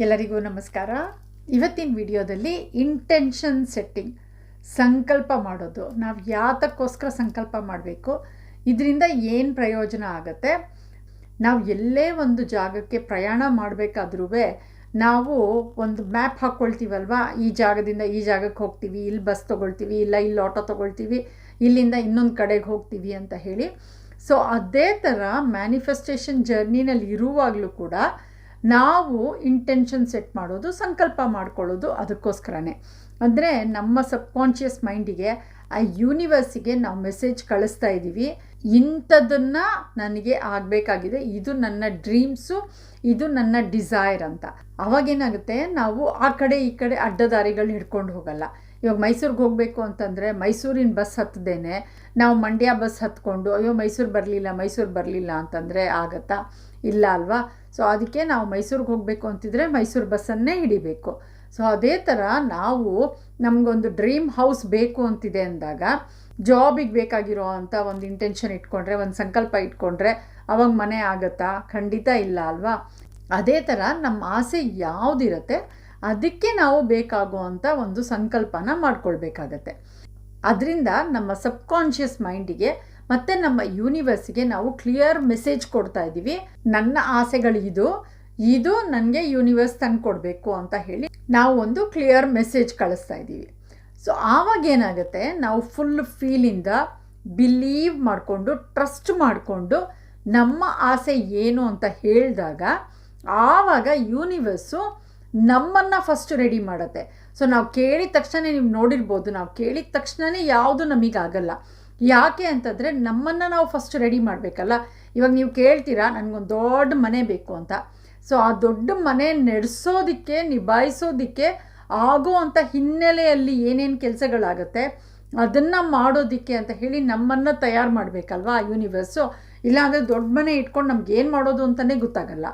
ಎಲ್ಲರಿಗೂ ನಮಸ್ಕಾರ. ಇವತ್ತಿನ ವಿಡಿಯೋದಲ್ಲಿ ಇಂಟೆನ್ಷನ್ ಸೆಟ್ಟಿಂಗ್ ಸಂಕಲ್ಪ ಮಾಡೋದು. ನಾವು ಯಾತಕ್ಕೋಸ್ಕರ ಸಂಕಲ್ಪ ಮಾಡಬೇಕು? ಇದರಿಂದ ಏನು ಪ್ರಯೋಜನ ಆಗುತ್ತೆ? ನಾವು ಎಲ್ಲೇ ಒಂದು ಜಾಗಕ್ಕೆ ಪ್ರಯಾಣ ಮಾಡಬೇಕಾದ್ರೂ ನಾವು ಒಂದು ಮ್ಯಾಪ್ ಹಾಕ್ಕೊಳ್ತೀವಲ್ವಾ ಈ ಜಾಗದಿಂದ ಈ ಜಾಗಕ್ಕೆ ಹೋಗ್ತೀವಿ, ಇಲ್ಲಿ ಬಸ್ ತೊಗೊಳ್ತೀವಿ, ಇಲ್ಲ ಇಲ್ಲಿ ಆಟೋ ತೊಗೊಳ್ತೀವಿ, ಇಲ್ಲಿಂದ ಇನ್ನೊಂದು ಕಡೆಗೆ ಹೋಗ್ತೀವಿ ಅಂತ ಹೇಳಿ. ಸೊ ಅದೇ ಥರ ಮ್ಯಾನಿಫೆಸ್ಟೇಷನ್ ಜರ್ನಿನಲ್ಲಿ ಇರುವಾಗಲೂ ಕೂಡ ನಾವು ಇಂಟೆನ್ಷನ್ ಸೆಟ್ ಮಾಡೋದು, ಸಂಕಲ್ಪ ಮಾಡ್ಕೊಳ್ಳೋದು ಅದಕ್ಕೋಸ್ಕರನೇ. ಅಂದರೆ ನಮ್ಮ ಸಬ್ಕಾನ್ಷಿಯಸ್ ಮೈಂಡಿಗೆ ಆ ಯೂನಿವರ್ಸಿಗೆ ನಾವು ಮೆಸೇಜ್ ಕಳಿಸ್ತಾ ಇದ್ದೀವಿ. ಇಂಥದನ್ನು ನನಗೆ ಆಗಬೇಕಾಗಿದೆ. ಇದು ನನ್ನ ಡ್ರೀಮ್ಸು ಇದು ನನ್ನ ಡಿಸೈರ್ ಅಂತ. ಅವಾಗೇನಾಗುತ್ತೆ? ನಾವು ಆ ಕಡೆ ಈ ಕಡೆ ಅಡ್ಡದಾರಿಗಳು ಹಿಡ್ಕೊಂಡು ಹೋಗಲ್ಲ. ಇವಾಗ ಮೈಸೂರಿಗೆ ಹೋಗಬೇಕು ಅಂತಂದರೆ ಮೈಸೂರಿನ ಬಸ್ ಹತ್ತದೇನೆ ನಾವು ಮಂಡ್ಯ ಬಸ್ ಹತ್ಕೊಂಡು, ಅಯ್ಯೋ, ಮೈಸೂರು ಬರಲಿಲ್ಲ ಮೈಸೂರು ಬರಲಿಲ್ಲ ಅಂತಂದರೆ ಆಗತ್ತಾ? ಇಲ್ಲ ಅಲ್ವಾ? ಸೊ ಅದಕ್ಕೆ ನಾವು ಮೈಸೂರಿಗೆ ಹೋಗಬೇಕು ಅಂತಿದ್ರೆ ಮೈಸೂರು ಬಸ್ಸನ್ನೇ ಹಿಡಿಬೇಕು. ಸೊ ಅದೇ ಥರ ನಾವು ನಮಗೊಂದು ಡ್ರೀಮ್ ಹೌಸ್ ಬೇಕು ಅಂತಿದೆ ಅಂದಾಗ, ಜಾಬಿಗೆ ಬೇಕಾಗಿರೋ ಅಂಥ ಒಂದು ಇಂಟೆನ್ಷನ್ ಇಟ್ಕೊಂಡ್ರೆ, ಒಂದು ಸಂಕಲ್ಪ ಇಟ್ಕೊಂಡ್ರೆ ಅವಾಗ ಮನೆ ಆಗತ್ತಾ? ಖಂಡಿತ ಇಲ್ಲ ಅಲ್ವಾ? ಅದೇ ಥರ ನಮ್ಮ ಆಸೆ ಯಾವುದಿರುತ್ತೆ? ಅದಕ್ಕೆ ನಾವು ಬೇಕಾಗುವಂಥ ಒಂದು ಸಂಕಲ್ಪನ ಮಾಡ್ಕೊಳ್ಬೇಕಾಗತ್ತೆ. ಅದರಿಂದ ನಮ್ಮ ಸಬ್ಕಾನ್ಷಿಯಸ್ ಮೈಂಡಿಗೆ ಮತ್ತು ನಮ್ಮ ಯೂನಿವರ್ಸ್ಗೆ ನಾವು ಕ್ಲಿಯರ್ ಮೆಸೇಜ್ ಕೊಡ್ತಾ ಇದ್ದೀವಿ ನನ್ನ ಆಸೆಗಳು ಇದು ಇದು ನನಗೆ ಯೂನಿವರ್ಸ್ ತಂದು ಕೊಡಬೇಕು ಅಂತ ಹೇಳಿ ನಾವು ಒಂದು ಕ್ಲಿಯರ್ ಮೆಸೇಜ್ ಕಳಿಸ್ತಾ ಇದ್ದೀವಿ ಸೊ, ಆವಾಗ ಏನಾಗುತ್ತೆ, ನಾವು ಫುಲ್ ಫೀಲಿಂದ ಬಿಲೀವ್ ಮಾಡಿಕೊಂಡು, ಟ್ರಸ್ಟ್ ಮಾಡಿಕೊಂಡು ನಮ್ಮ ಆಸೆ ಏನು ಅಂತ ಹೇಳಿದಾಗ ಆವಾಗ ಯೂನಿವರ್ಸು ನಮ್ಮನ್ನು ಫಸ್ಟ್ ರೆಡಿ ಮಾಡುತ್ತೆ. ಸೊ ನಾವು ಕೇಳಿದ ತಕ್ಷಣ ನೀವು ನೋಡಿರ್ಬೋದು, ನಾವು ಕೇಳಿದ ತಕ್ಷಣವೇ ಯಾವುದು ನಮಗಾಗಲ್ಲ ಯಾಕೆ ಅಂತಂದರೆ ನಮ್ಮನ್ನು ನಾವು ಫಸ್ಟ್ ರೆಡಿ ಮಾಡಬೇಕಲ್ಲ. ಇವಾಗ ನೀವು ಕೇಳ್ತೀರಾ, ನನಗೊಂದು ದೊಡ್ಡ ಮನೆ ಬೇಕು ಅಂತ. ಸೊ ಆ ದೊಡ್ಡ ಮನೆ ನಡೆಸೋದಕ್ಕೆ, ನಿಭಾಯಿಸೋದಕ್ಕೆ ಆಗೋ ಅಂಥ ಹಿನ್ನೆಲೆಯಲ್ಲಿ ಏನೇನು ಕೆಲಸಗಳಾಗುತ್ತೆ, ಅದನ್ನು ಮಾಡೋದಕ್ಕೆ ಅಂತ ಹೇಳಿ ನಮ್ಮನ್ನು ತಯಾರು ಮಾಡಬೇಕಲ್ವಾ ಯೂನಿವರ್ಸು ಇಲ್ಲಾಂದರೆ ದೊಡ್ಡ ಮನೆ ಇಟ್ಕೊಂಡು ನಮ್ಗೆ ಏನು ಮಾಡೋದು ಅಂತಲೇ ಗೊತ್ತಾಗಲ್ಲ.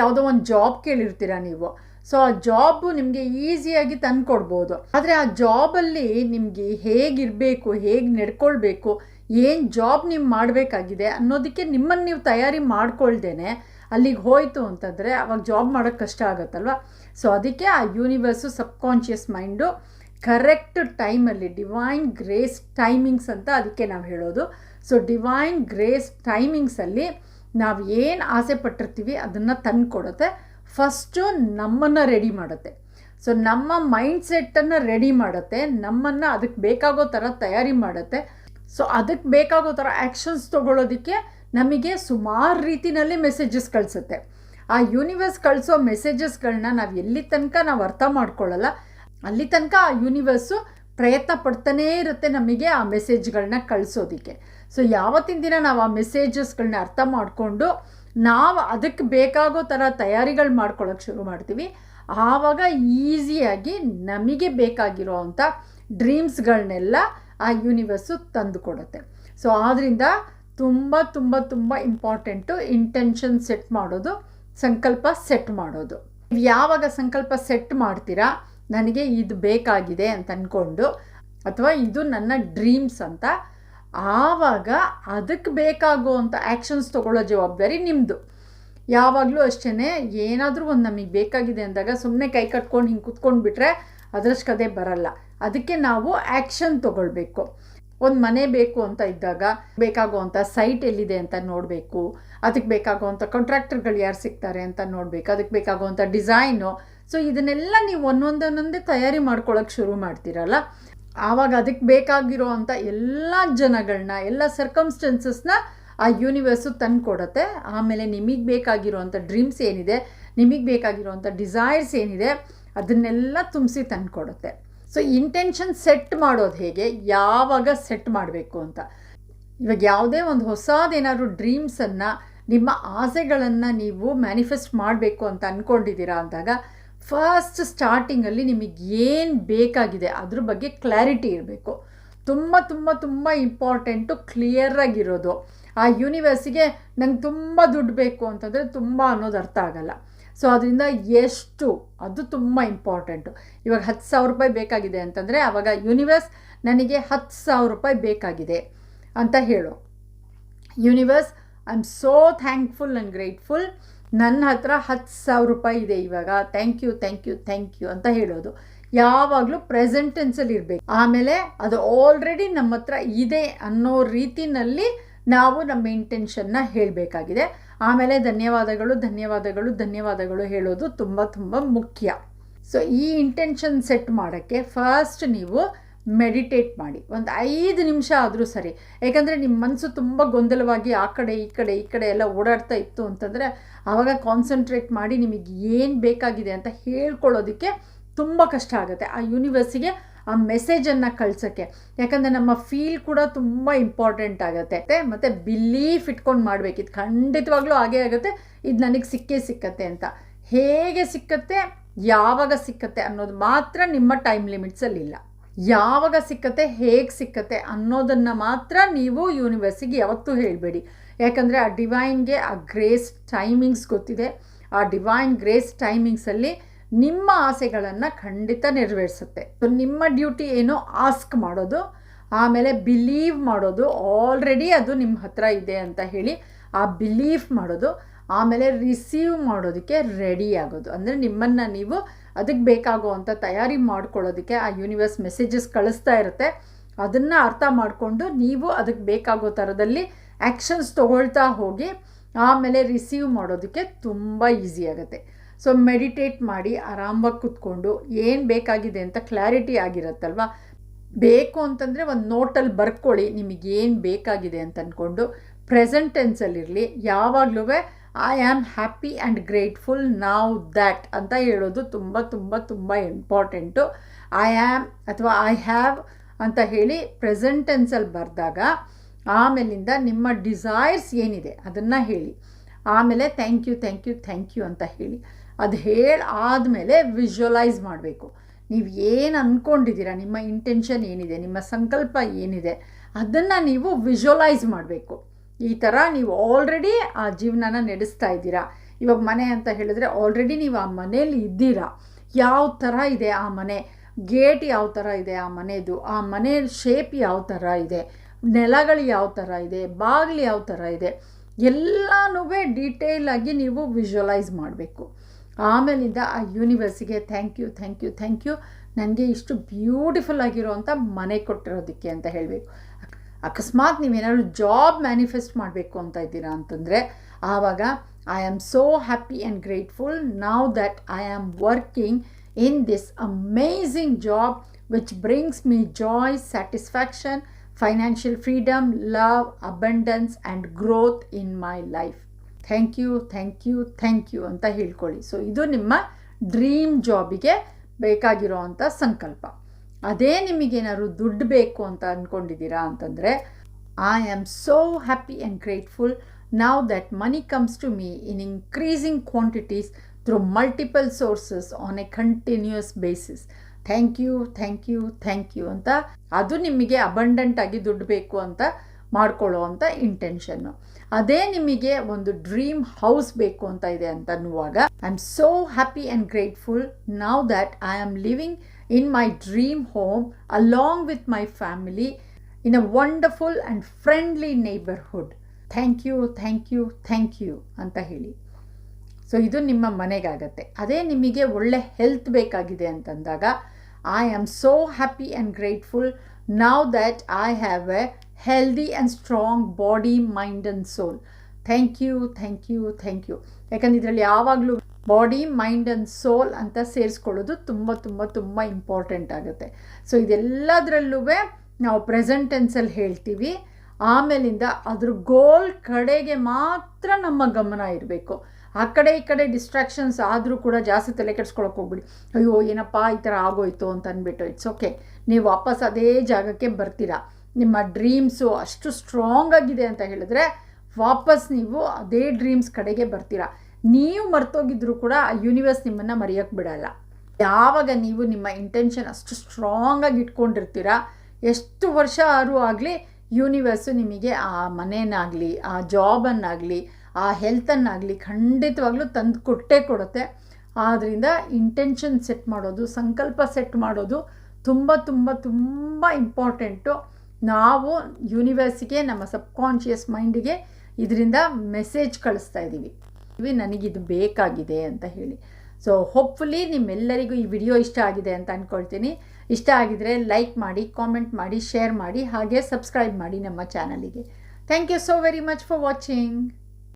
ಯಾವುದೋ ಒಂದು ಜಾಬ್ ಕೇಳಿರ್ತೀರ ನೀವು. ಸೊ ಆ ಜಾಬು ನಿಮಗೆ ಈಸಿಯಾಗಿ ತಂದುಕೊಡ್ಬೋದು. ಆದರೆ ಆ ಜಾಬಲ್ಲಿ ನಿಮಗೆ ಹೇಗಿರಬೇಕು, ಹೇಗೆ ನಡ್ಕೊಳ್ಬೇಕು, ಏನು ಜಾಬ್ ನೀವು ಮಾಡಬೇಕಾಗಿದೆ ಅನ್ನೋದಕ್ಕೆ ನಿಮ್ಮನ್ನು ನೀವು ತಯಾರಿ ಮಾಡ್ಕೊಳ್ದೇನೆ ಅಲ್ಲಿಗೆ ಹೋಯಿತು ಅಂತಂದರೆ ಅವಾಗ ಜಾಬ್ ಮಾಡೋಕ್ಕೆ ಕಷ್ಟ ಆಗುತ್ತಲ್ವ? ಸೊ ಅದಕ್ಕೆ ಆ ಯೂನಿವರ್ಸು ಸಬ್ಕಾನ್ಷಿಯಸ್ ಮೈಂಡು ಕರೆಕ್ಟ್ ಟೈಮಲ್ಲಿ ಡಿವೈನ್ ಗ್ರೇಸ್ ಟೈಮಿಂಗ್ಸ್ ಅಂತ ಅದಕ್ಕೆ ನಾವು ಹೇಳೋದು. ಸೊ ಡಿವೈನ್ ಗ್ರೇಸ್ ಟೈಮಿಂಗ್ಸಲ್ಲಿ ನಾವು ಏನು ಆಸೆ ಪಟ್ಟಿರ್ತೀವಿ ಅದನ್ನು ತಂದು ಕೊಡುತ್ತೆ ಫಸ್ಟು ನಮ್ಮನ್ನು ರೆಡಿ ಮಾಡುತ್ತೆ. ಸೊ ನಮ್ಮ ಮೈಂಡ್ ಸೆಟ್ಟನ್ನು ರೆಡಿ ಮಾಡುತ್ತೆ, ನಮ್ಮನ್ನು ಅದಕ್ಕೆ ಬೇಕಾಗೋ ಥರ ತಯಾರಿ ಮಾಡುತ್ತೆ. ಸೊ ಅದಕ್ಕೆ ಬೇಕಾಗೋ ಥರ ಆ್ಯಕ್ಷನ್ಸ್ ತೊಗೊಳೋದಕ್ಕೆ ನಮಗೆ ಸುಮಾರು ರೀತಿಯಲ್ಲಿ ಮೆಸೇಜಸ್ ಕಳಿಸುತ್ತೆ. ಆ ಯೂನಿವರ್ಸ್ ಕಳಿಸೋ ಮೆಸೇಜಸ್ಗಳನ್ನ ನಾವು ಎಲ್ಲಿ ತನಕ ನಾವು ಅರ್ಥ ಮಾಡ್ಕೊಳ್ಳಲ್ಲ, ಅಲ್ಲಿ ತನಕ ಆ ಯೂನಿವರ್ಸು ಪ್ರಯತ್ನ ಪಡ್ತಾನೇ ಇರುತ್ತೆ ನಮಗೆ ಆ ಮೆಸೇಜ್ಗಳನ್ನ ಕಳಿಸೋದಕ್ಕೆ. ಸೊ ಯಾವತ್ತಿನ ದಿನ ನಾವು ಆ ಮೆಸೇಜಸ್ಗಳನ್ನ ಅರ್ಥ ಮಾಡಿಕೊಂಡು ನಾವು ಅದಕ್ಕೆ ಬೇಕಾಗೋ ಥರ ತಯಾರಿಗಳು ಮಾಡ್ಕೊಳ್ಳೋಕೆ ಶುರು ಮಾಡ್ತೀವಿ. ಆವಾಗ ಈಸಿಯಾಗಿ ನಮಗೆ ಬೇಕಾಗಿರೋ ಅಂಥ ಡ್ರೀಮ್ಸ್ಗಳನ್ನೆಲ್ಲ ಆ ಯೂನಿವರ್ಸು ತಂದು ಕೊಡುತ್ತೆ ಸೊ ಆದ್ದರಿಂದ ತುಂಬ ತುಂಬ ತುಂಬ ಇಂಪಾರ್ಟೆಂಟು ಇಂಟೆನ್ಷನ್ ಸೆಟ್ ಮಾಡೋದು, ಸಂಕಲ್ಪ ಸೆಟ್ ಮಾಡೋದು. ನೀವು ಯಾವಾಗ ಸಂಕಲ್ಪ ಸೆಟ್ ಮಾಡ್ತೀರಾ, ನನಗೆ ಇದು ಬೇಕಾಗಿದೆ ಅಂತ ಅಂದ್ಕೊಂಡು ಅಥವಾ ಇದು ನನ್ನ ಡ್ರೀಮ್ಸ್ ಅಂತ ಆವಾಗ ಅದಕ್ಕೆ ಬೇಕಾಗುವಂಥ ಆ್ಯಕ್ಷನ್ಸ್ ತೊಗೊಳ್ಳೋ ಜವಾಬ್ದಾರಿ ನಿಮ್ಮದು ಯಾವಾಗಲೂ ಅಷ್ಟೇ ಏನಾದರೂ ಒಂದು ನಮಗೆ ಬೇಕಾಗಿದೆ ಅಂದಾಗ ಸುಮ್ಮನೆ ಕೈ ಕಟ್ಕೊಂಡು ಹಿಂಗೆ ಕುತ್ಕೊಂಡು ಬಿಟ್ರೆ ಅದರಷ್ಟು ಕದೆ ಬರಲ್ಲ. ಅದಕ್ಕೆ ನಾವು ಆ್ಯಕ್ಷನ್ ತೊಗೊಳ್ಬೇಕು. ಒಂದು ಮನೆ ಬೇಕು ಅಂತ ಇದ್ದಾಗ ಬೇಕಾಗುವಂಥ ಸೈಟ್ ಎಲ್ಲಿದೆ ಅಂತ ನೋಡಬೇಕು, ಅದಕ್ಕೆ ಬೇಕಾಗುವಂಥ ಕಾಂಟ್ರಾಕ್ಟರ್ಗಳು ಯಾರು ಸಿಗ್ತಾರೆ ಅಂತ ನೋಡಬೇಕು, ಅದಕ್ಕೆ ಬೇಕಾಗುವಂಥ ಡಿಸೈನು ಸೊ ಇದನ್ನೆಲ್ಲ ನೀವು ಒಂದೊಂದೊಂದೊಂದೇ ತಯಾರಿ ಮಾಡ್ಕೊಳ್ಳೋಕೆ ಶುರು ಮಾಡ್ತೀರಲ್ಲ? ಆವಾಗ ಅದಕ್ಕೆ ಬೇಕಾಗಿರೋ ಅಂಥ ಎಲ್ಲ ಜನಗಳನ್ನ ಎಲ್ಲ ಸರ್ಕಮ್ಸ್ಟೆನ್ಸಸ್ನ ಆ ಯೂನಿವರ್ಸು ತಂದು ಕೊಡುತ್ತೆ. ಆಮೇಲೆ ನಿಮಗೆ ಬೇಕಾಗಿರೋವಂಥ ಡ್ರೀಮ್ಸ್ ಏನಿದೆ, ನಿಮಗೆ ಬೇಕಾಗಿರೋವಂಥ ಡಿಸೈರ್ಸ್ ಏನಿದೆ, ಅದನ್ನೆಲ್ಲ ತುಂಬಿಸಿ ತಂದು ಕೊಡುತ್ತೆ. ಸೊ ಇಂಟೆನ್ಷನ್ ಸೆಟ್ ಮಾಡೋದು ಹೇಗೆ? ಯಾವಾಗ ಸೆಟ್ ಮಾಡಬೇಕು ಅಂತ. ಇವಾಗ ಯಾವುದೇ ಒಂದು ಹೊಸದೇನಾದ್ರು ಡ್ರೀಮ್ಸನ್ನು ನಿಮ್ಮ ಆಸೆಗಳನ್ನು ನೀವು ಮ್ಯಾನಿಫೆಸ್ಟ್ ಮಾಡಬೇಕು ಅಂತ ಅಂದ್ಕೊಂಡಿದ್ದೀರಾ ಅಂದಾಗ ಫಸ್ಟ್ ಸ್ಟಾರ್ಟಿಂಗಲ್ಲಿ ನಿಮಗೆ ಏನು ಬೇಕಾಗಿದೆ ಅದ್ರ ಬಗ್ಗೆ ಕ್ಲಾರಿಟಿ ಇರಬೇಕು. ತುಂಬ ತುಂಬ ತುಂಬ ಇಂಪಾರ್ಟೆಂಟು ಕ್ಲಿಯರಾಗಿರೋದು ಆ ಯೂನಿವರ್ಸಿಗೆ ನಂಗೆ ತುಂಬ ದುಡ್ಡು ಬೇಕು ಅಂತಂದರೆ ತುಂಬ ಅನ್ನೋದು ಅರ್ಥ ಆಗಲ್ಲ. ಸೊ ಅದರಿಂದ ಎಷ್ಟು, ಅದು ತುಂಬ ಇಂಪಾರ್ಟೆಂಟು ಇವಾಗ ಹತ್ತು ಸಾವಿರ ರೂಪಾಯಿ ಬೇಕಾಗಿದೆ ಅಂತಂದರೆ ಆವಾಗ ಯೂನಿವರ್ಸ್ ನನಗೆ ಹತ್ತು ಸಾವಿರ ರೂಪಾಯಿ ಬೇಕಾಗಿದೆ ಅಂತ ಹೇಳು. Universe I am so thankful and grateful ನನ್ನ ಹತ್ರ ಹತ್ತು ಸಾವಿರ ರೂಪಾಯಿ ಇದೆ ಇವಾಗ. Thank you thank you thank you ಅಂತ ಹೇಳೋದು. ಯಾವಾಗಲೂ ಪ್ರೆಸೆಂಟ್ ಟೆನ್ಸಲ್ಲಿ ಇರಬೇಕು. ಆಮೇಲೆ ಅದು ಆಲ್ರೆಡಿ ನಮ್ಮ ಹತ್ರ ಇದೆ ಅನ್ನೋ ರೀತಿನಲ್ಲಿ ನಾವು ನಮ್ಮ ಇಂಟೆನ್ಷನ್ನ ಹೇಳಬೇಕಾಗಿದೆ. ಆಮೇಲೆ ಧನ್ಯವಾದಗಳು ಧನ್ಯವಾದಗಳು ಧನ್ಯವಾದಗಳು ಹೇಳೋದು ತುಂಬ ತುಂಬ ಮುಖ್ಯ. ಸೊ ಈ ಇಂಟೆನ್ಷನ್ ಸೆಟ್ ಮಾಡೋಕ್ಕೆ ಫಸ್ಟ್ ನೀವು ಮೆಡಿಟೇಟ್ ಮಾಡಿ. ಒಂದು ಐದು ನಿಮಿಷ ಆದರೂ ಸರಿ. ಯಾಕಂದರೆ ನಿಮ್ಮ ಮನಸ್ಸು ತುಂಬ ಗೊಂದಲವಾಗಿ ಆ ಕಡೆ, ಈ ಕಡೆ ಈ ಕಡೆ ಎಲ್ಲ ಓಡಾಡ್ತಾ ಇತ್ತು ಅಂತಂದರೆ ಆವಾಗ ಕಾನ್ಸಂಟ್ರೇಟ್ ಮಾಡಿ ನಿಮಗೆ ಏನು ಬೇಕಾಗಿದೆ ಅಂತ ಹೇಳ್ಕೊಳ್ಳೋದಕ್ಕೆ ತುಂಬ ಕಷ್ಟ ಆಗುತ್ತೆ ಆ ಯೂನಿವರ್ಸಿಗೆ ಆ ಮೆಸೇಜನ್ನು ಕಳ್ಸೋಕ್ಕೆ. ಯಾಕಂದರೆ ನಮ್ಮ ಫೀಲ್ ಕೂಡ ತುಂಬ ಇಂಪಾರ್ಟೆಂಟ್ ಆಗುತ್ತೆ. ಮತ್ತು ಬಿಲೀಫ್ ಇಟ್ಕೊಂಡು ಮಾಡಬೇಕು. ಇದು ಖಂಡಿತವಾಗ್ಲೂ ಹಾಗೇ ಆಗುತ್ತೆ. ಇದು ನನಗೆ ಸಿಕ್ಕೇ ಸಿಕ್ಕತ್ತೆ ಅಂತ. ಹೇಗೆ ಸಿಕ್ಕತ್ತೆ? ಯಾವಾಗ ಸಿಕ್ಕತ್ತೆ ಅನ್ನೋದು ಮಾತ್ರ ನಿಮ್ಮ ಟೈಮ್ ಲಿಮಿಟ್ಸಲ್ಲಿ ಇಲ್ಲ ಯಾವಾಗ ಸಿಕ್ಕತ್ತೆ, ಹೇಗೆ ಸಿಕ್ಕತ್ತೆ ಅನ್ನೋದನ್ನು ಮಾತ್ರ ನೀವು ಯೂನಿವರ್ಸಿಗೆ ಯಾವತ್ತೂ ಹೇಳಬೇಡಿ. ಯಾಕಂದರೆ ಆ ಡಿವೈನ್ಗೆ ಆ ಗ್ರೇಸ್ ಟೈಮಿಂಗ್ಸ್ ಗೊತ್ತಿದೆ. ಆ ಡಿವೈನ್ ಗ್ರೇಸ್ ಟೈಮಿಂಗ್ಸಲ್ಲಿ ನಿಮ್ಮ ಆಸೆಗಳನ್ನು ಖಂಡಿತ ನೆರವೇರಿಸುತ್ತೆ. ನಿಮ್ಮ ಡ್ಯೂಟಿ ಏನು? ಆಸ್ಕ್ ಮಾಡೋದು. ಆಮೇಲೆ ಬಿಲೀವ್ ಮಾಡೋದು. ಆಲ್ರೆಡಿ ಅದು ನಿಮ್ಮ ಹತ್ರ ಇದೆ ಅಂತ ಹೇಳಿ ಆ ಬಿಲೀಫ್ ಮಾಡೋದು. ಆಮೇಲೆ ರಿಸೀವ್ ಮಾಡೋದಕ್ಕೆ ರೆಡಿ ಆಗೋದು. ಅಂದರೆ ನಿಮ್ಮನ್ನು ನೀವು ಅದಕ್ಕೆ ಬೇಕಾಗುವಂಥ ತಯಾರಿ ಮಾಡ್ಕೊಳ್ಳೋದಕ್ಕೆ ಆ ಯೂನಿವರ್ಸ್ ಮೆಸೇಜಸ್ ಕಳಿಸ್ತಾ ಇರುತ್ತೆ. ಅದನ್ನು ಅರ್ಥ ಮಾಡಿಕೊಂಡು ನೀವು ಅದಕ್ಕೆ ಬೇಕಾಗೋ ಥರದಲ್ಲಿ ಆ್ಯಕ್ಷನ್ಸ್ ತೊಗೊಳ್ತಾ ಹೋಗಿ ಆಮೇಲೆ ರಿಸೀವ್ ಮಾಡೋದಕ್ಕೆ ತುಂಬ ಈಸಿ ಆಗುತ್ತೆ. ಸೊ ಮೆಡಿಟೇಟ್ ಮಾಡಿ, ಆರಾಮಾಗಿ ಕೂತ್ಕೊಂಡು ಏನು ಬೇಕಾಗಿದೆ ಅಂತ ಕ್ಲಾರಿಟಿ ಆಗಿರುತ್ತಲ್ವ? ಬೇಕು ಅಂತಂದರೆ ಒಂದು ನೋಟಲ್ಲಿ ಬರ್ಕೊಳ್ಳಿ ನಿಮಗೇನು ಬೇಕಾಗಿದೆ ಅಂತ ಅಂದ್ಕೊಂಡು ಪ್ರೆಸೆಂಟೆನ್ಸಲ್ಲಿರಲಿ ಯಾವಾಗಲೂ I am happy and grateful now that ಅಂತ ಹೇಳೋದು ತುಂಬ ತುಂಬ ತುಂಬ ಇಂಪಾರ್ಟೆಂಟು ಐ ಆಮ್ ಅಥವಾ ಐ ಹ್ಯಾವ್ ಅಂತ ಹೇಳಿ ಪ್ರೆಸೆಂಟ್ ಟೆನ್ಸಲ್ಲಿ ಬರೆದಾಗ ಆಮೇಲಿಂದ ನಿಮ್ಮ ಡಿಸೈರ್ಸ್ ಏನಿದೆ ಅದನ್ನು ಹೇಳಿ. ಆಮೇಲೆ thank you thank you thank you ಅಂತ ಹೇಳಿ. ಅದು ಹೇಳಿ ಆದಮೇಲೆ ವಿಜುವಲೈಸ್ ಮಾಡಬೇಕು. ನೀವು ಏನು ಅಂದ್ಕೊಂಡಿದ್ದೀರಾ ನಿಮ್ಮ ಇಂಟೆನ್ಷನ್ ಏನಿದೆ, ನಿಮ್ಮ ಸಂಕಲ್ಪ ಏನಿದೆ, ಅದನ್ನು ನೀವು ವಿಜುವಲೈಸ್ ಮಾಡಬೇಕು. ಈ ಥರ ನೀವು ಆಲ್ರೆಡಿ ಆ ಜೀವನನ ನಡೆಸ್ತಾ ಇದ್ದೀರಾ. ಇವಾಗ ಮನೆ ಅಂತ ಹೇಳಿದ್ರೆ ಆಲ್ರೆಡಿ ನೀವು ಆ ಮನೇಲಿ ಇದ್ದೀರಾ. ಯಾವ ಥರ ಇದೆ ಆ ಮನೆ? ಗೇಟ್ ಯಾವ ಥರ ಇದೆ ಆ ಮನೆಯದು ಆ ಮನೆ ಶೇಪ್ ಯಾವ ಥರ ಇದೆ? ನೆಲಗಳು ಯಾವ ಥರ ಇದೆ? ಬಾಗಿಲು ಯಾವ ಥರ ಇದೆ? ಎಲ್ಲನೂ ಡೀಟೇಲಾಗಿ ನೀವು ವಿಜುವಲೈಸ್ ಮಾಡಬೇಕು. ಆಮೇಲಿಂದ ಆ ಯೂನಿವರ್ಸಿಗೆ thank you thank you thank you ನನಗೆ ಇಷ್ಟು ಬ್ಯೂಟಿಫುಲ್ ಆಗಿರೋವಂಥ ಮನೆ ಕೊಟ್ಟಿರೋದಕ್ಕೆ ಅಂತ ಹೇಳಬೇಕು. ಅಕಸ್ಮಾತ್ ನೀವೇನಾದ್ರು ಜಾಬ್ ಮ್ಯಾನಿಫೆಸ್ಟ್ ಮಾಡಬೇಕು ಅಂತ ಇದ್ದೀರಾ ಅಂತಂದರೆ, ಆವಾಗ I am so happy and grateful now that I am working in this amazing job which brings me joy satisfaction financial freedom love abundance and growth in my life thank you thank you thank you ಅಂತ ಹೇಳ್ಕೊಳ್ಳಿ. So ಇದು ನಿಮ್ಮ dream ಜಾಬಿಗೆ ಬೇಕಾಗಿರೋ ಅಂಥ ಸಂಕಲ್ಪ. ಅದೇ ನಿಮಗೇನಾದ್ರು ದುಡ್ಡು ಬೇಕು ಅಂತ ಅಂದ್ಕೊಂಡಿದ್ದೀರಾ ಅಂತಂದರೆ I am so happy and grateful now that money comes to me in increasing quantities through multiple sources on a continuous basis thank you thank you thank you ಅಂತ ಅದು ನಿಮಗೆ ಅಬಂಡೆಂಟ್ ಆಗಿ ದುಡ್ಡು ಬೇಕು ಅಂತ ಮಾಡ್ಕೊಳ್ಳೋ ಅಂಥ ಇಂಟೆನ್ಷನ್ನು ಅದೇ ನಿಮಗೆ ಒಂದು ಡ್ರೀಮ್ ಹೌಸ್ ಬೇಕು ಅಂತ ಇದೆ ಅಂತ ಅನ್ನುವಾಗ I am so happy and grateful now that I am living in my dream home along with my family in a wonderful and friendly neighbourhood thank you thank you thank you ಅಂತ ಹೇಳಿ. So ಇದು ನಿಮ್ಮ ಮನೆಗಾಗತ್ತೆ. ಅದೇ ನಿಮಗೆ ಒಳ್ಳೆ health ಬೇಕಾಗಿದೆ ಅಂತಂದಾಗ I am so happy and grateful now that I have a healthy and strong body mind and soul thank you thank you thank you ಯಾಕಂದ್ರೆ ಇದರಲ್ಲಿ ಯಾವಾಗಲೂ ಬಾಡಿ ಮೈಂಡ್ ಆ್ಯಂಡ್ ಸೋಲ್ ಅಂತ ಸೇರಿಸ್ಕೊಳ್ಳೋದು ತುಂಬ ತುಂಬ ತುಂಬ ಇಂಪಾರ್ಟೆಂಟ್ ಆಗುತ್ತೆ. ಸೊ ಇದೆಲ್ಲದರಲ್ಲೂ ನಾವು ಪ್ರೆಸೆಂಟ್ ಟೆನ್ಸಲ್ಲಿ ಹೇಳ್ತೀವಿ. ಆಮೇಲಿಂದ ಅದ್ರ ಗೋಲ್ ಕಡೆಗೆ ಮಾತ್ರ ನಮ್ಮ ಗಮನ ಇರಬೇಕು. ಆ ಕಡೆ, ಈ ಕಡೆ ಡಿಸ್ಟ್ರಾಕ್ಷನ್ಸ್ ಆದರೂ ಕೂಡ ಜಾಸ್ತಿ ತಲೆ ಕೆಡ್ಸ್ಕೊಳಕ್ಕೆ ಹೋಗ್ಬಿಡಿ. ಅಯ್ಯೋ, ಏನಪ್ಪ ಈ ಥರ ಆಗೋಯ್ತು ಅಂತ ಅಂದ್ಬಿಟ್ಟು ಇಟ್ಸ್ ಓಕೆ ನೀವು ವಾಪಸ್ ಅದೇ ಜಾಗಕ್ಕೆ ಬರ್ತೀರಾ. ನಿಮ್ಮ ಡ್ರೀಮ್ಸು ಅಷ್ಟು ಸ್ಟ್ರಾಂಗ್ ಆಗಿದೆ ಅಂತ ಹೇಳಿದ್ರೆ ವಾಪಸ್ ನೀವು ಅದೇ ಡ್ರೀಮ್ಸ್ ಕಡೆಗೆ ಬರ್ತೀರಾ. ನೀವು ಮರ್ತೋಗಿದ್ರು ಕೂಡ ಆ ಯೂನಿವರ್ಸ್ ನಿಮ್ಮನ್ನು ಮರೆಯೋಕ್ಕೆ ಬಿಡಲ್ಲ. ಯಾವಾಗ ನೀವು ನಿಮ್ಮ ಇಂಟೆನ್ಷನ್ ಅಷ್ಟು ಸ್ಟ್ರಾಂಗಾಗಿ ಇಟ್ಕೊಂಡಿರ್ತೀರ, ಎಷ್ಟು ವರ್ಷ ಆದರೂ ಆಗಲಿ ಯೂನಿವರ್ಸು ನಿಮಗೆ ಆ ಮನೇನಾಗಲಿ ಆ ಜಾಬನ್ನಾಗಲಿ ಆ ಹೆಲ್ತನ್ನಾಗಲಿ ಖಂಡಿತವಾಗ್ಲೂ ತಂದು ಕೊಟ್ಟೇ ಕೊಡುತ್ತೆ. ಆದ್ದರಿಂದ ಇಂಟೆನ್ಷನ್ ಸೆಟ್ ಮಾಡೋದು, ಸಂಕಲ್ಪ ಸೆಟ್ ಮಾಡೋದು ತುಂಬ ತುಂಬ ತುಂಬ ಇಂಪಾರ್ಟೆಂಟು ನಾವು ಯೂನಿವರ್ಸಿಗೆ ನಮ್ಮ ಸಬ್ಕಾನ್ಷಿಯಸ್ ಮೈಂಡಿಗೆ ಇದರಿಂದ ಮೆಸೇಜ್ ಕಳಿಸ್ತಾ ಇದ್ದೀವಿ ನನಗಿದು ಬೇಕಾಗಿದೆ ಅಂತ ಹೇಳಿ. ಸೊ ಹೋಪ್ಫುಲಿ ನಿಮ್ಮೆಲ್ಲರಿಗೂ ಈ ವಿಡಿಯೋ ಇಷ್ಟ ಆಗಿದೆ ಅಂತ ಅಂದ್ಕೊಳ್ತೀನಿ ಇಷ್ಟ ಆಗಿದರೆ ಲೈಕ್ ಮಾಡಿ ಕಾಮೆಂಟ್ ಮಾಡಿ ಶೇರ್ ಮಾಡಿ, ಹಾಗೆ ಸಬ್ಸ್ಕ್ರೈಬ್ ಮಾಡಿ ನಮ್ಮ ಚಾನಲಿಗೆ thank you so very much for watching